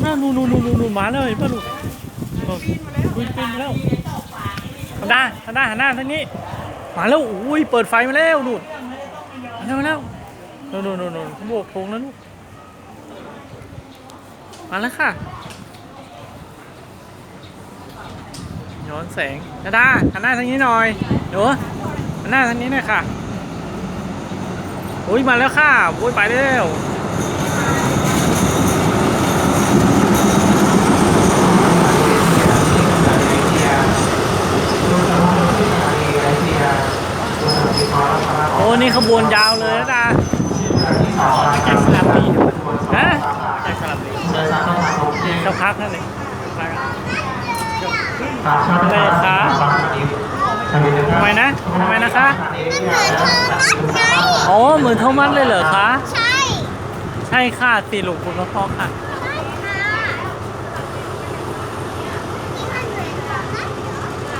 ำแล้วนู่นนู่นนู่นนู่นมาเลยเห็นป่ะลูกเอออุ้ยปีนมาแล้วทำได้ทำได้หันหน้าทางนี้มาแล้วอุ้ยเปิดไฟมาแล้วนู่นมาแล้วมาแล้วนู่นนู่นนู่นเขาโบกธงแล้วลูกมาแล้วค่ะ ย้อนแสงดาดาหันหน้าทางนี้หน่อยหนูหันหน้าทางนี้หน่อยค่ะอุ้ยมาแล้วค่ะอุ้ยไปเร็ว นี่ขบวนยาวเลยนะดาจากสลับปีฮะจากสลับปีสักพักนั่นเองสักพักอะไรคะทำไมนะทำไมนะคะอ๋อเหมือนโทมัสเลยเหรอคะ ใช่ ใช่ค่ะตีลูกคุณพ่อค่ะใช่ค่ะ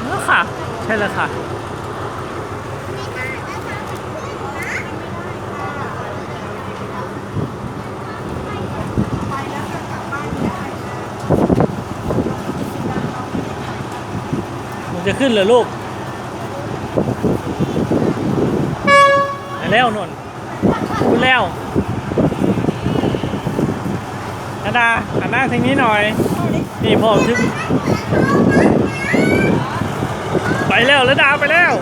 แล้วค่ะ ใช่แล้วค่ะ จะขึ้นเหรอลูกแล้วนนขึ้นแล้วนาดาหันหน้าทางนี้หน่อย นี่พ่อถึงไปแล้วแล้วดาไปแล้ว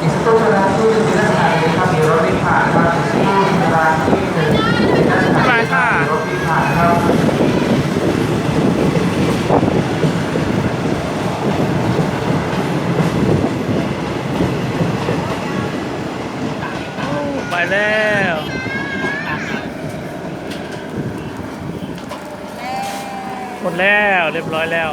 อีกสักครู่นะครับที่หนึ่งที่ด้านในนะครับมีรถวิ่งผ่านครับอีกสักครู่เวลาที่หนึ่งที่ด้านใน ไปค่ะ มี ครับไปแล้วหมดแล้วเรียบร้อยแล้ว